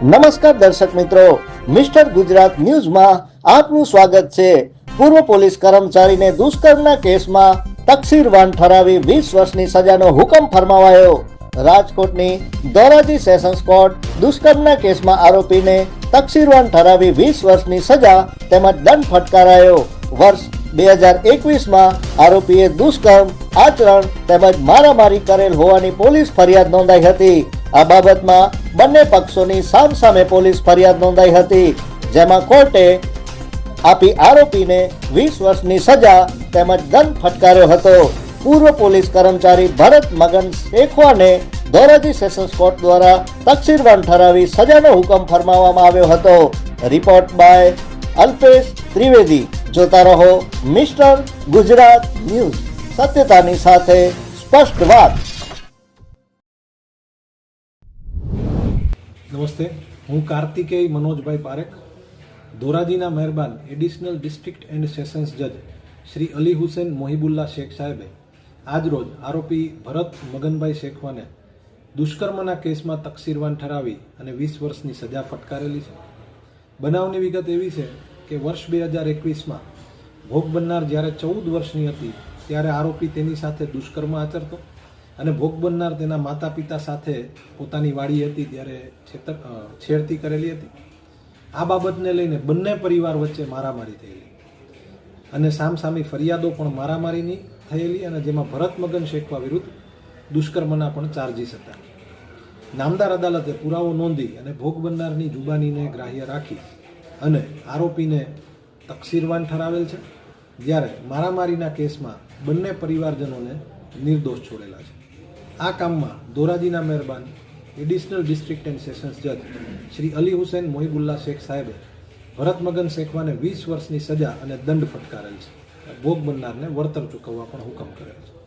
નમસ્કાર દર્શક મિત્રો, મિસ્ટર ગુજરાત ન્યૂઝમાં આપનું સ્વાગત છે. પૂર્વ પોલીસ કર્મચારીને દુષ્કર્મના કેસમાં તકસીરવાન ઠરાવી વીસ વર્ષની સજાનો હુકમ ફરમાવાયો. રાજકોટની ધોરાજી સેશન્સ કોર્ટ દુષ્કર્મના કેસમાં આરોપીને તકસીરવાન ઠરાવી વીસ વર્ષની સજા તેમજ દંડ ફટકારાયો. વર્ષ બે હજાર એકવીસમાં આરોપીએ દુષ્કર્મ, આચરણ તેમજ મારામારી કરેલ હોવાની પોલીસ ફરિયાદ નોંધાઈ હતી. આ બાબતમાં બંને પક્ષોની સામસામે પોલીસ ફરિયાદ નોંધાઈ હતી, જેમાં કોર્ટે આપી આરોપીને વીસ વર્ષની સજા તેમજ દંડ ફટકાર્યો હતો. પૂર્વ પોલીસ કર્મચારી ભરત મગન શેખવાને ધોરાજી સેશન્સ કોર્ટ દ્વારા તકસીરવાન ઠરાવી સજાનો હુકમ ફરમાવવામાં આવ્યો હતો. Report by Alpesh Trivedi. જોતા રહો મિસ્ટર ગુજરાત ન્યૂઝ. સત્યતાની સાથે સ્પષ્ટ વાત. નમસ્તે. હું કાર્તિકેય મનોજભાઈ પારેખ, ધોરાજીના મહેરબાન એડિશનલ ડિસ્ટ્રિક્ટ એન્ડ સેશન્સ જજ શ્રી અલી હુસેન મોહિબુલ્લા શેખ સાહેબે આજરોજ આરોપી ભરત મગનભાઈ શેખવાને દુષ્કર્મના કેસમાં તકસીરવાન ઠરાવી અને વીસ વર્ષની સજા ફટકારેલી છે. બનાવની વિગત એવી છે કે વર્ષ બે હજાર એકવીસમાં ભોગ બનનાર જ્યારે ચૌદ વર્ષની હતી, ત્યારે આરોપી તેની સાથે દુષ્કર્મ આચરતો અને ભોગ બનનાર તેના માતા પિતા સાથે પોતાની વાડી હતી ત્યારે છેતર છેડતી કરેલી હતી. આ બાબતને લઈને બંને પરિવાર વચ્ચે મારામારી થયેલી. અને સામસામી ફરિયાદો પણ મારામારીની થયેલી અને જેમાં ભરત મગન શેખવા વિરુદ્ધ દુષ્કર્મના પણ ચાર્જીસ હતા. નામદાર અદાલતે પુરાવો નોંધી અને ભોગ બનનારની જુબાનીને ગ્રાહ્ય રાખી અને આરોપીને તકસીરવાન ઠરાવેલ છે, જ્યારે મારામારીના કેસમાં બંને પરિવારજનોને નિર્દોષ છોડેલા છે. આ કામમાં ધોરાજીના મહેરબાન એડિશનલ ડિસ્ટ્રિક્ટ એન્ડ સેશન્સ જજ શ્રી અલી હુસેન મોહિબુલ્લા શેખ સાહેબે ભરત મગન શેખવાને વીસ વર્ષની સજા અને દંડ ફટકારેલ છે. ભોગ બનનારને વળતર ચૂકવવા પણ હુકમ કરેલ છે.